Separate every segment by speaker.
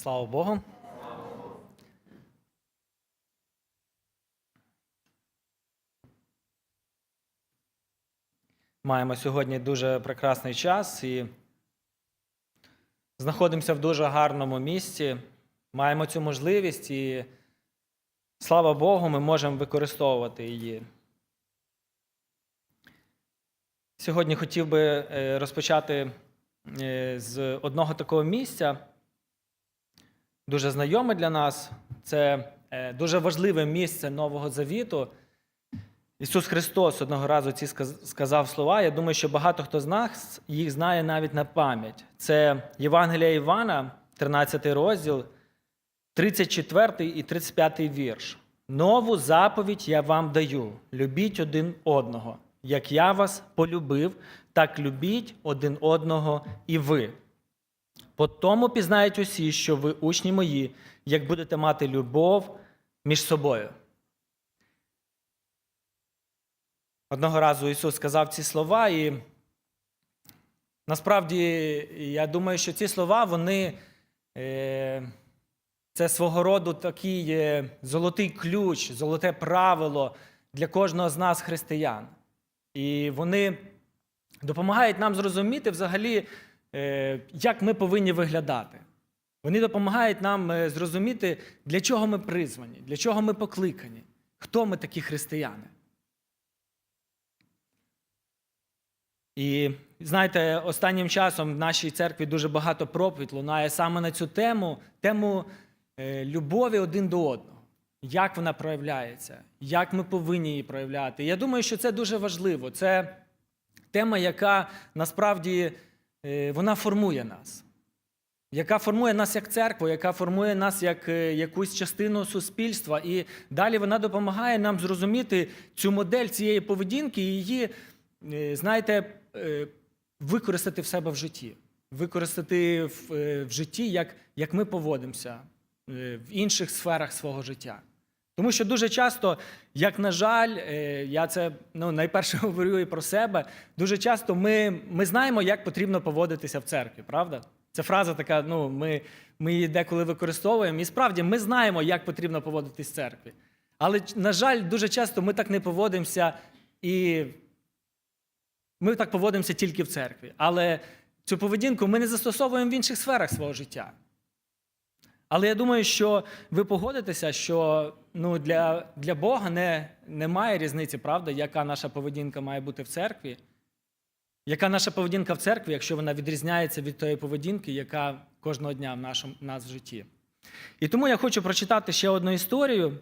Speaker 1: Слава Богу. Маємо сьогодні дуже прекрасний час і знаходимося в дуже гарному місці. Маємо цю можливість і слава Богу, ми можемо використовувати її. Сьогодні хотів би е, розпочати е, з одного такого місця, дуже знайоме для нас. Це е, дуже важливе місце Нового Завіту. Ісус Христос одного разу ці сказав слова. Я думаю, що багато хто з нас їх знає навіть на пам'ять. Це Євангелія Івана, 13 розділ, 34 і 35 вірш. Нову заповідь я вам даю: любіть один одного. Як я вас полюбив, так любіть один одного і ви. По тому пізнають усі, що ви учні мої, як будете мати любов між собою. Одного разу Ісус сказав ці слова, і насправді я думаю, що ці слова, вони е, це свого роду такий е, золотий ключ, золоте правило для кожного з нас, християн. І вони допомагають нам зрозуміти взагалі, як ми повинні виглядати. Вони допомагають нам е, зрозуміти, для чого ми призвані, для чого ми покликані, хто ми такі християни. І знаєте, останнім часом в нашій церкві дуже багато проповідь лунає саме на цю тему, тему е, любові один до одного. Як вона проявляється, як ми повинні її проявляти. Я думаю, що це дуже важливо. Це тема, яка насправді е, вона формує нас, яка формує нас як церкву, яка формує нас як е, якусь частину суспільства. І далі вона допомагає нам зрозуміти цю модель цієї поведінки і її, е, знаєте, е, використати в себе в житті, використати в, е, житті, як, як ми поводимося е, в інших сферах свого життя. Тому що дуже часто, як на жаль, е, я це ну, найперше говорю і про себе. Дуже часто ми, ми знаємо, як потрібно поводитися в церкві, правда? Це фраза така, ну, ми, ми її деколи використовуємо. І справді ми знаємо, як потрібно поводитись в церкві. Але, на жаль, дуже часто ми так не поводимося, і ми так поводимося тільки в церкві. Але цю поведінку ми не застосовуємо в інших сферах свого життя. Але я думаю, що ви погодитеся, що ну, для, для Бога не, немає різниці, правда, яка наша поведінка має бути в церкві. Яка наша поведінка в церкві, якщо вона відрізняється від тої поведінки, яка кожного дня в нашому в нас в житті. І тому я хочу прочитати ще одну історію,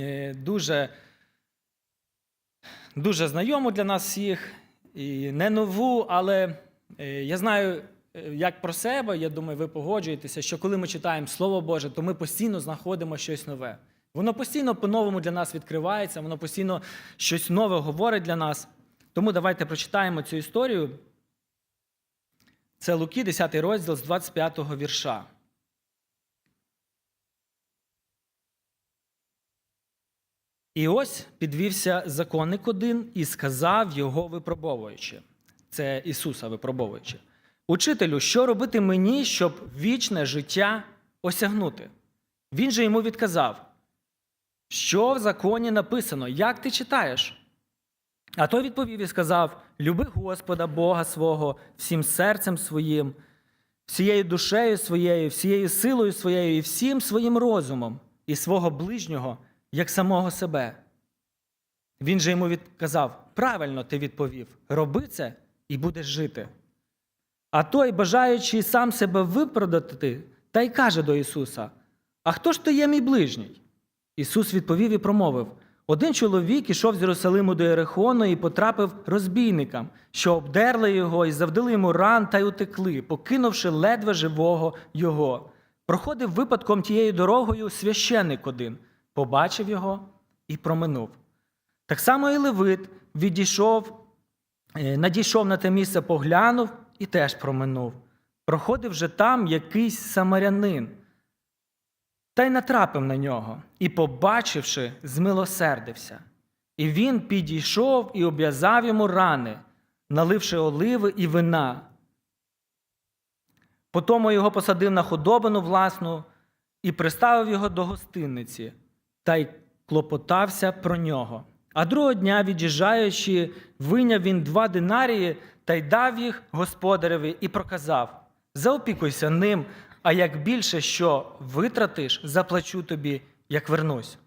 Speaker 1: е, дуже, дуже знайому для нас всіх, і не нову, але е, я знаю, як про себе, я думаю, ви погоджуєтеся, що коли ми читаємо Слово Боже, то ми постійно знаходимо щось нове. Воно постійно по-новому для нас відкривається, воно постійно щось нове говорить для нас. Тому давайте прочитаємо цю історію. Це Луки, 10 розділ з 25 вірша. І ось підвівся законник один і сказав його випробовуючи. Це Ісуса випробовуючи. Учителю, що робити мені, щоб вічне життя осягнути? Він же йому відказав, що в законі написано, як ти читаєш? А той відповів і сказав: Люби Господа Бога свого всім серцем своїм, всією душею своєю, всією силою своєю і всім своїм розумом, і свого ближнього, як самого себе. Він же йому відказав: Правильно ти відповів, роби це і будеш жити. А той, бажаючи сам себе виправдати, та й каже до Ісуса: А хто ж то є мій ближній? Ісус відповів і промовив: один чоловік ішов з Єрусалиму до Ерехону і потрапив розбійникам, що обдерли його і завдали йому ран та й утекли, покинувши ледве живого його. Проходив випадком тією дорогою священик один, побачив його і проминув. Так само і Левит відійшов, е, надійшов на те місце, поглянув і теж проминув. Проходив же там якийсь самарянин та й натрапив на нього, і, побачивши, змилосердився. І він підійшов і обв'язав йому рани, наливши оливи і вина. Потому його посадив на худобину власну і приставив його до гостинниці, та й клопотався про нього. А другого дня, від'їжджаючи, вийняв він два динарії та й дав їх господареві і проказав: Заопікуйся ним, а як більше що витратиш, заплачу тобі, як вернусь.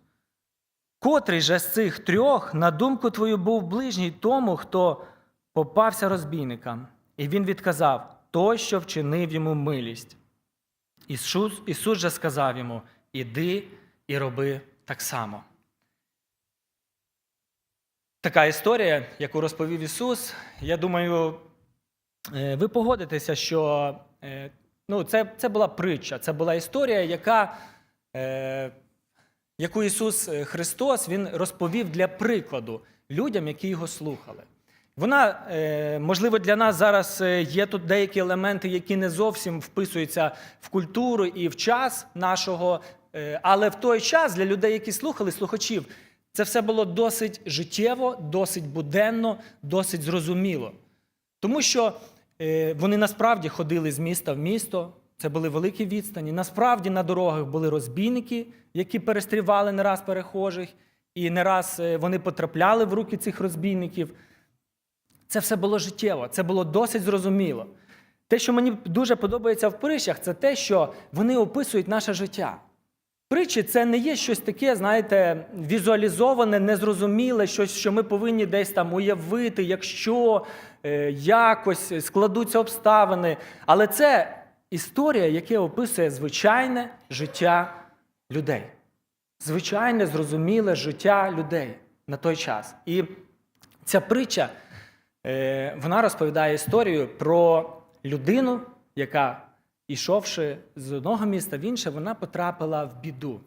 Speaker 1: Котрий же з цих трьох, на думку твою, був ближній тому, хто попався розбійникам? І він відказав той, що вчинив йому милість. Ісус, Ісус же сказав йому: Іди і роби так само. Така історія, яку розповів Ісус. Я думаю, е, ви погодитеся, що е, ну, це, це була притча, це була історія, яка, е, яку Ісус Христос Він розповів для прикладу людям, які його слухали. Вона, можливо, для нас зараз є тут деякі елементи, які не зовсім вписуються в культуру і в час нашого, але в той час для людей, які слухали, слухачів, це все було досить життєво, досить буденно, досить зрозуміло. Тому що е, вони насправді ходили з міста в місто, це були великі відстані. Насправді на дорогах були розбійники, які перестрівали не раз перехожих, і не раз е, вони потрапляли в руки цих розбійників. Це все було життєво, це було досить зрозуміло. Те, що мені дуже подобається в притчах, це те, що вони описують наше життя. Притчі це не є щось таке, знаєте, візуалізоване, незрозуміле, щось, що ми повинні десь там уявити, якщо е, якось складуться обставини. Але це історія, яка описує звичайне життя людей. Звичайне, зрозуміле життя людей на той час. І ця притча е, вона розповідає історію про людину, яка, ішовши з одного міста в інше, вона потрапила в біду.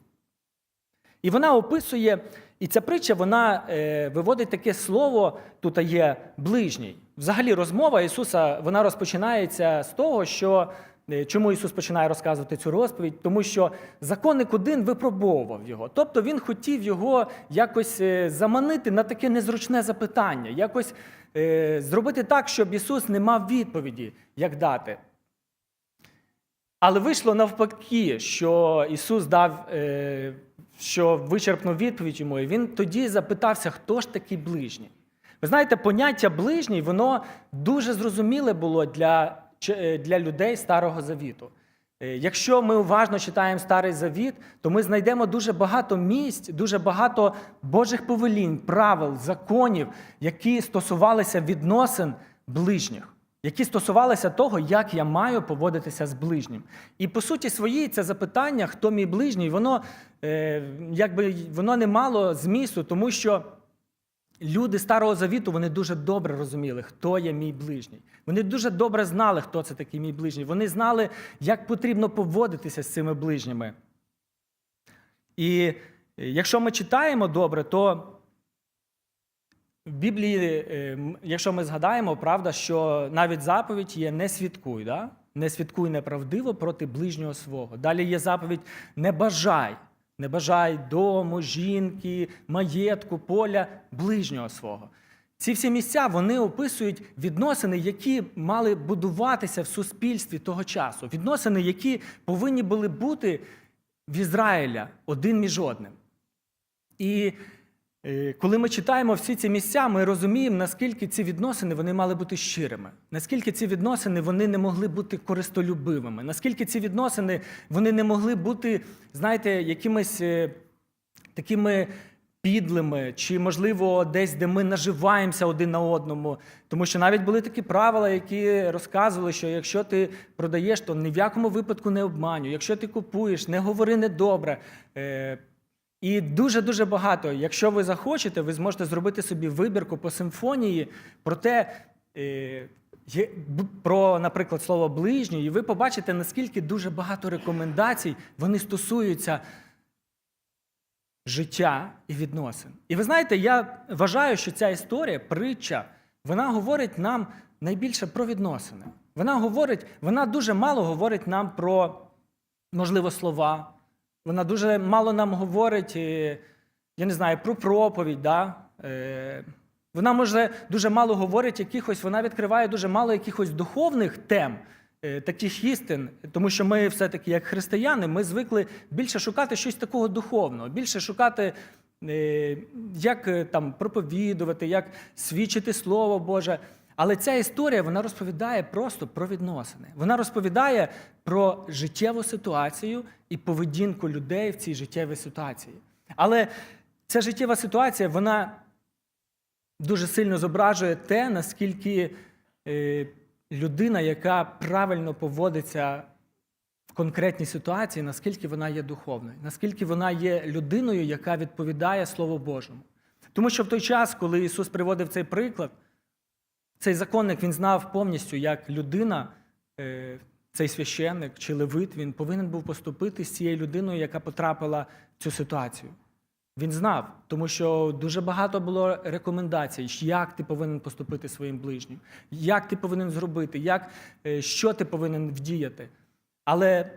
Speaker 1: І вона описує, і ця притча вона е, виводить таке слово, тут є ближній. Взагалі, розмова Ісуса вона розпочинається з того, що е, чому Ісус починає розказувати цю розповідь? Тому що законник один випробовував його. Тобто він хотів його якось е, заманити на таке незручне запитання, якось е, зробити так, щоб Ісус не мав відповіді, як дати. Але вийшло навпаки, що Ісус дав, е, що вичерпнув відповідь йому, і він тоді запитався, хто ж такий ближній. Ви знаєте, поняття ближній, воно дуже зрозуміле було для, е, для людей Старого Завіту. Е, Якщо ми уважно читаємо Старий Завіт, то ми знайдемо дуже багато місць, дуже багато Божих повелінь, правил, законів, які стосувалися відносин ближніх, які стосувалися того, як я маю поводитися з ближнім. І по суті своїй це запитання, хто мій ближній, воно, е, якби, воно не мало змісту, тому що. Люди Старого Завіту вони дуже добре розуміли, хто є мій ближній. Вони дуже добре знали, хто це такий мій ближній. Вони знали, як потрібно поводитися з цими ближніми. І е, якщо ми читаємо добре, то в Біблії, е, якщо ми згадаємо, правда, що навіть заповідь є не свідкуй, да? не свідкуй неправдиво проти ближнього свого. Далі є заповідь не бажай. Не бажай дому, жінки, маєтку, поля ближнього свого. Ці всі місця вони описують відносини, які мали будуватися в суспільстві того часу. Відносини, які повинні були бути в Ізраїля один між одним. І коли ми читаємо всі ці місця, ми розуміємо, наскільки ці відносини вони мали бути щирими, наскільки ці відносини вони не могли бути користолюбивими, наскільки ці відносини вони не могли бути, знаєте, якимись е, такими підлими, чи, можливо, десь, де ми наживаємося один на одному. Тому що навіть були такі правила, які розказували, що якщо ти продаєш, то ні в якому випадку не обманюй. Якщо ти купуєш, не говори недобре. І дуже-дуже багато. Якщо ви захочете, ви зможете зробити собі вибірку по симфонії про те, е, про, наприклад, слово ближній, і ви побачите, наскільки дуже багато рекомендацій вони стосуються життя і відносин. І ви знаєте, я вважаю, що ця історія, притча, вона говорить нам найбільше про відносини. Вона говорить, вона дуже мало говорить нам про, можливо, слова. Вона дуже мало нам говорить, е, я не знаю, про проповідь. Да? Е, Вона може дуже мало говорить якихось, вона відкриває дуже мало якихось духовних тем, е, таких істин, тому що ми все-таки, як християни, ми звикли більше шукати щось такого духовного, більше шукати, як там проповідувати, як свідчити Слово Боже. Але ця історія вона розповідає просто про відносини. Вона розповідає про життєву ситуацію і поведінку людей в цій життєвій ситуації. Але ця життєва ситуація, вона дуже сильно зображує те, наскільки е, людина, яка правильно поводиться в конкретній ситуації, наскільки вона є духовною, наскільки вона є людиною, яка відповідає Слову Божому. Тому що в той час, коли Ісус приводив цей приклад, цей законник він знав повністю, як людина, е, цей священник чи левит, він повинен був поступити з цією людиною, яка потрапила в цю ситуацію. Він знав, тому що дуже багато було рекомендацій, як ти повинен поступити своїм ближнім, як ти повинен зробити, як, е, що ти повинен вдіяти. Але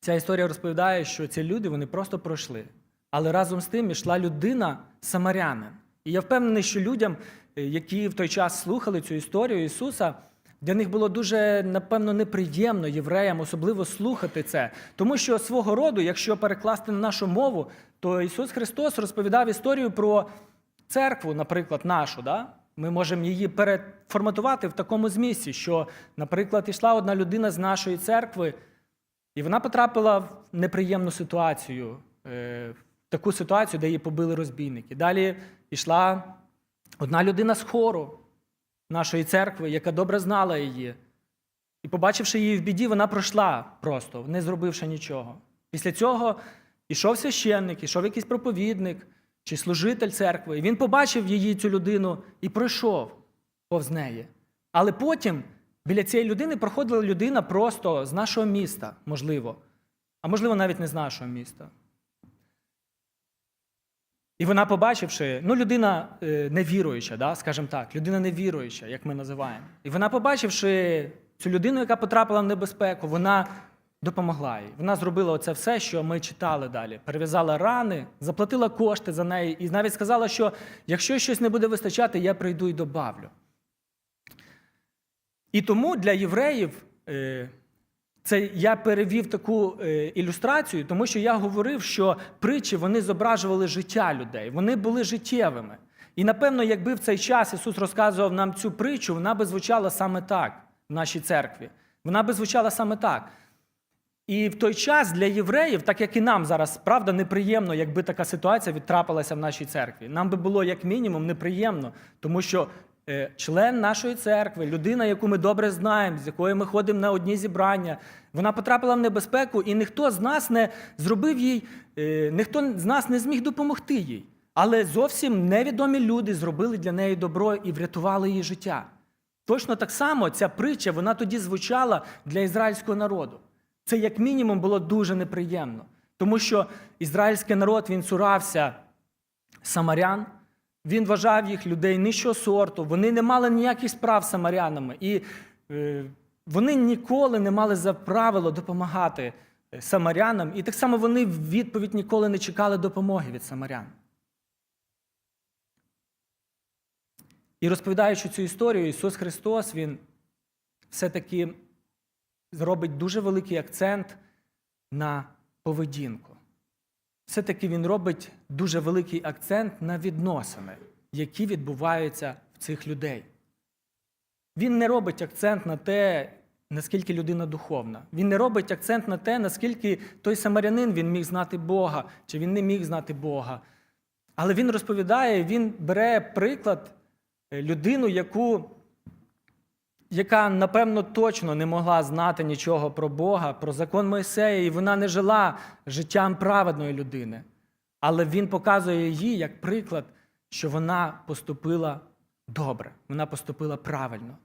Speaker 1: ця історія розповідає, що ці люди вони просто пройшли. Але разом з тим йшла людина самарянин. І я впевнений, що людям, які в той час слухали цю історію Ісуса, для них було дуже, напевно, неприємно євреям особливо слухати це. Тому що свого роду, якщо перекласти на нашу мову, то Ісус Христос розповідав історію про церкву, наприклад, нашу. Да? Ми можемо її переформатувати в такому змісті, що, наприклад, йшла одна людина з нашої церкви, і вона потрапила в неприємну ситуацію, е, в таку ситуацію, де її побили розбійники. Далі йшла одна людина з хору нашої церкви, яка добре знала її. І, побачивши її в біді, вона пройшла просто, не зробивши нічого. Після цього ішов священник, ішов якийсь проповідник чи служитель церкви. І він побачив її, цю людину, і пройшов повз неї. Але потім біля цієї людини проходила людина просто з нашого міста, можливо, а можливо, навіть не з нашого міста. І вона, побачивши, ну, людина е, невіруюча, да, скажімо так, людина невіруюча, як ми називаємо. І вона, побачивши цю людину, яка потрапила в небезпеку, вона допомогла їй. Вона зробила оце все, що ми читали далі. Перев'язала рани, заплатила кошти за неї, і навіть сказала, що якщо щось не буде вистачати, я прийду і добавлю. І тому для євреїв е, це я перевів таку е, ілюстрацію, тому що я говорив, що притчі вони зображували життя людей, вони були життєвими. І напевно, якби в цей час Ісус розказував нам цю притчу, вона би звучала саме так в нашій церкві. Вона би звучала саме так. І в той час для євреїв, так як і нам зараз, правда, неприємно, якби така ситуація відтрапилася в нашій церкві. Нам би було як мінімум неприємно, тому що член нашої церкви, людина, яку ми добре знаємо, з якою ми ходимо на одні зібрання, вона потрапила в небезпеку, і ніхто з нас не зробив їй, е, ніхто з нас не зміг допомогти їй. Але зовсім невідомі люди зробили для неї добро і врятували її життя. Точно так само ця притча вона тоді звучала для ізраїльського народу. Це, як мінімум, було дуже неприємно, тому що ізраїльський народ він цурався самарян, він вважав їх людей нижчого сорту, вони не мали ніяких справ з самарянами, і е, вони ніколи не мали за правило допомагати е, самарянам, і так само вони в відповідь ніколи не чекали допомоги від самарян. І розповідаючи цю історію, Ісус Христос, Він все-таки зробить дуже великий акцент на поведінку. Все-таки він робить дуже великий акцент на відносини, які відбуваються в цих людей. Він не робить акцент на те, наскільки людина духовна. Він не робить акцент на те, наскільки той самарянин він міг знати Бога, чи він не міг знати Бога. Але він розповідає, він бере приклад е, людину, яку яка, напевно, точно не могла знати нічого про Бога, про закон Мойсея, і вона не жила життям праведної людини. Але він показує їй як приклад, що вона поступила добре, вона поступила правильно.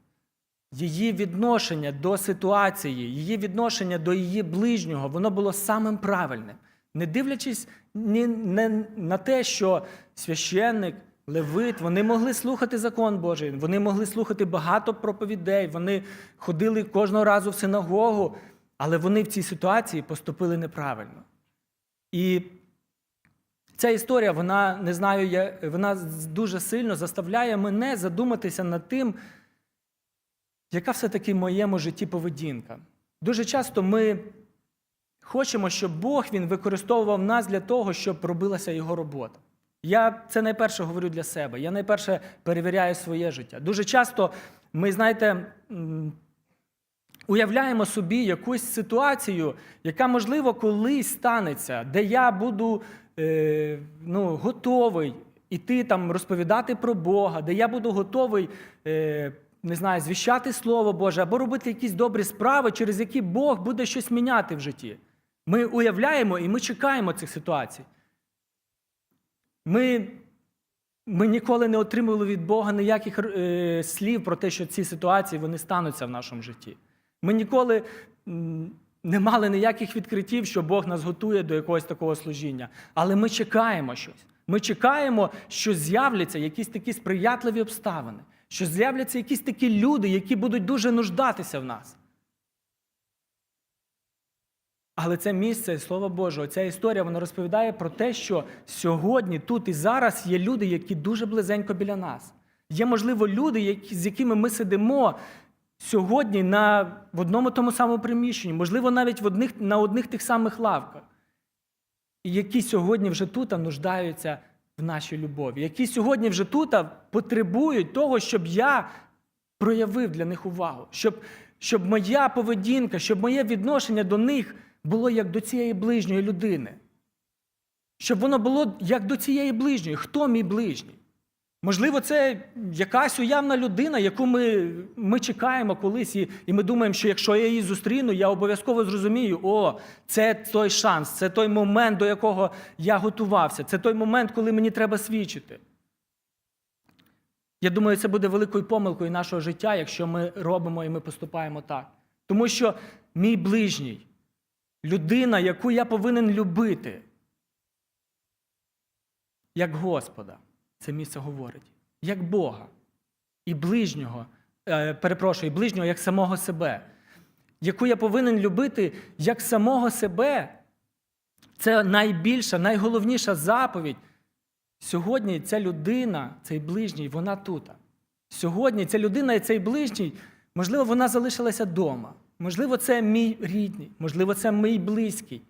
Speaker 1: Її відношення до ситуації, її відношення до її ближнього, воно було самим правильним. Не дивлячись ні, не на те, що священник, левит, вони могли слухати закон Божий, вони могли слухати багато проповідей, вони ходили кожного разу в синагогу, але вони в цій ситуації поступили неправильно. І ця історія, вона не знаю, я, вона дуже сильно заставляє мене задуматися над тим, яка все-таки в моєму житті поведінка? Дуже часто ми хочемо, щоб Бог він використовував нас для того, щоб робилася його робота. Я це найперше говорю для себе. Я найперше перевіряю своє життя. Дуже часто ми, знаєте, уявляємо собі якусь ситуацію, яка, можливо, колись станеться, де я буду е, ну, готовий іти там розповідати про Бога, де я буду готовий. Е, не знаю, звіщати Слово Боже або робити якісь добрі справи, через які Бог буде щось міняти в житті. Ми уявляємо і ми чекаємо цих ситуацій. Ми, ми ніколи не отримували від Бога ніяких е, слів про те, що ці ситуації вони стануться в нашому житті. Ми ніколи не мали ніяких відкриттів, що Бог нас готує до якогось такого служіння. Але ми чекаємо щось. Ми чекаємо, що з'являться якісь такі сприятливі обставини, що з'являться якісь такі люди, які будуть дуже нуждатися в нас. Але це місце, слово Боже, ця історія вона розповідає про те, що сьогодні, тут і зараз є люди, які дуже близенько біля нас. Є, можливо, люди, які, з якими ми сидимо сьогодні на, в одному тому самому приміщенні, можливо, навіть в одних, на одних тих самих лавках, які сьогодні вже тут нуждаються в нашій любові, які сьогодні вже тут потребують того, щоб я проявив для них увагу, щоб, щоб моя поведінка, щоб моє відношення до них було як до цієї ближньої людини. Щоб воно було як до цієї ближньої. Хто мій ближній? Можливо, це якась уявна людина, яку ми ми чекаємо колись, і, і ми думаємо, що якщо я її зустріну, я обов'язково зрозумію, о, це той шанс, це той момент, до якого я готувався, це той момент, коли мені треба свідчити. Я думаю, це буде великою помилкою нашого життя, якщо ми робимо і ми поступаємо так. Тому що мій ближній, людина, яку я повинен любити, як Господа, це місце говорить, як Бога і ближнього, е, перепрошую, і ближнього як самого себе, яку я повинен любити як самого себе, це найбільша, найголовніша заповідь. Сьогодні ця людина, цей ближній, вона тут. Сьогодні ця людина і цей ближній, можливо, вона залишилася вдома. Можливо, це мій рідний, можливо, це мій близький.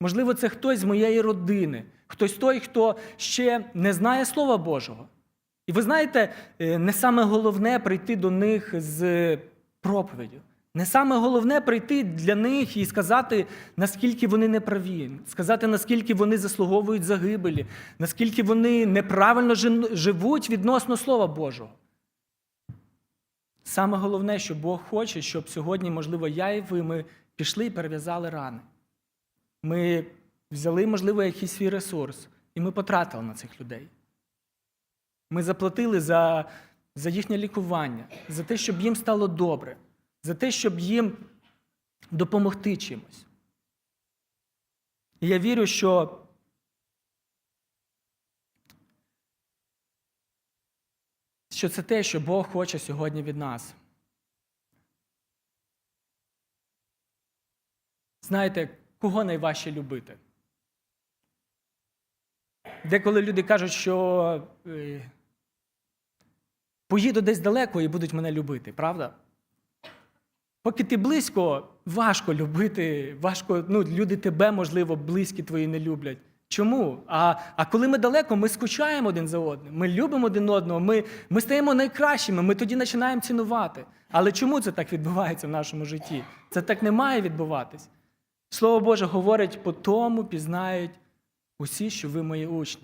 Speaker 1: Можливо, це хтось з моєї родини, хтось той, хто ще не знає Слова Божого. І ви знаєте, е, не саме головне прийти до них з проповіддю. Не саме головне прийти для них і сказати, наскільки вони неправі, сказати, наскільки вони заслуговують загибелі, наскільки вони неправильно живуть відносно Слова Божого. Саме головне, що Бог хоче, щоб сьогодні, можливо, я і ви ми пішли і перев'язали рани. Ми взяли, можливо, якийсь свій ресурс, і ми потратили на цих людей. Ми заплатили за, за їхнє лікування, за те, щоб їм стало добре, за те, щоб їм допомогти чимось. І я вірю, що що це те, що Бог хоче сьогодні від нас. Знаєте, кого найважче любити? Деколи люди кажуть, що е, поїду десь далеко і будуть мене любити, правда? Поки ти близько, важко любити, важко, ну, люди тебе, можливо, близькі твої не люблять. Чому? А а коли ми далеко, ми скучаємо один за одним, ми любимо один одного, ми ми стаємо найкращими, ми тоді починаємо цінувати. Але чому це так відбувається в нашому житті? Це так не має відбуватись. Слово Боже говорить, по тому пізнають усі, що ви мої учні.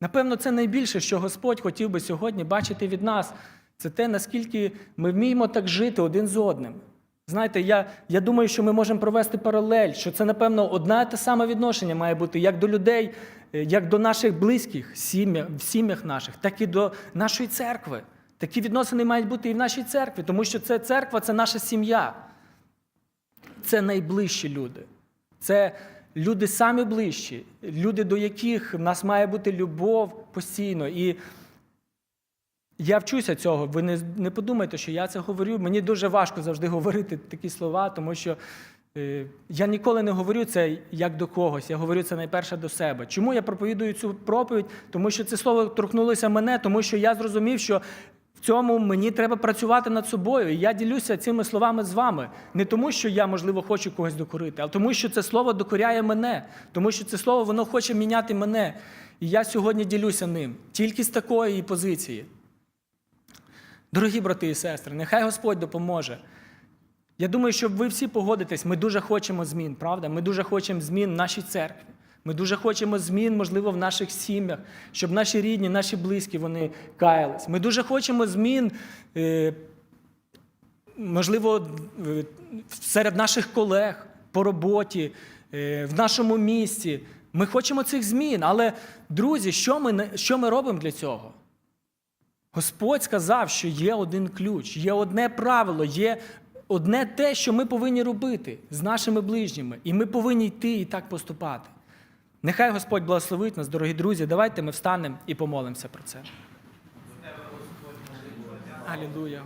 Speaker 1: Напевно, це найбільше, що Господь хотів би сьогодні бачити від нас. Це те, наскільки ми вміємо так жити один з одним. Знаєте, я я думаю, що ми можемо провести паралель, що це, напевно, одне те саме відношення має бути як до людей, е, як до наших близьких сім'я, в сім'ях наших, так і до нашої церкви. Такі відносини мають бути і в нашій церкві, тому що це церква це наша сім'я. Це найближчі люди. Це люди самі ближчі, люди, до яких в нас має бути любов постійно. І я вчуся цього. Ви не не подумайте, що я це говорю. Мені дуже важко завжди говорити такі слова, тому що е, я ніколи не говорю це як до когось. Я говорю це найперше до себе. Чому я проповідую цю проповідь? Тому що це слово торкнулося мене, тому що я зрозумів, що В цьому мені треба працювати над собою. І я ділюся цими словами з вами. Не тому, що я, можливо, хочу когось докорити, а тому, що це слово докоряє мене, тому що це слово воно хоче міняти мене. І я сьогодні ділюся ним тільки з такої позиції. Дорогі брати і сестри, нехай Господь допоможе. Я думаю, що ви всі погодитесь, ми дуже хочемо змін, правда? Ми дуже хочемо змін в нашій церкві. Ми дуже хочемо змін, можливо, в наших сім'ях, щоб наші рідні, наші близькі вони каялись. Ми дуже хочемо змін, е, можливо, серед наших колег по роботі, е, в нашому місті. Ми хочемо цих змін. Але, друзі, що ми, що ми робимо для цього? Господь сказав, що є один ключ, є одне правило, є одне те, що ми повинні робити з нашими ближніми, і ми повинні йти і так поступати. Нехай Господь благословить нас, дорогі друзі. Давайте ми встанемо і помолимося про це. Алілуя.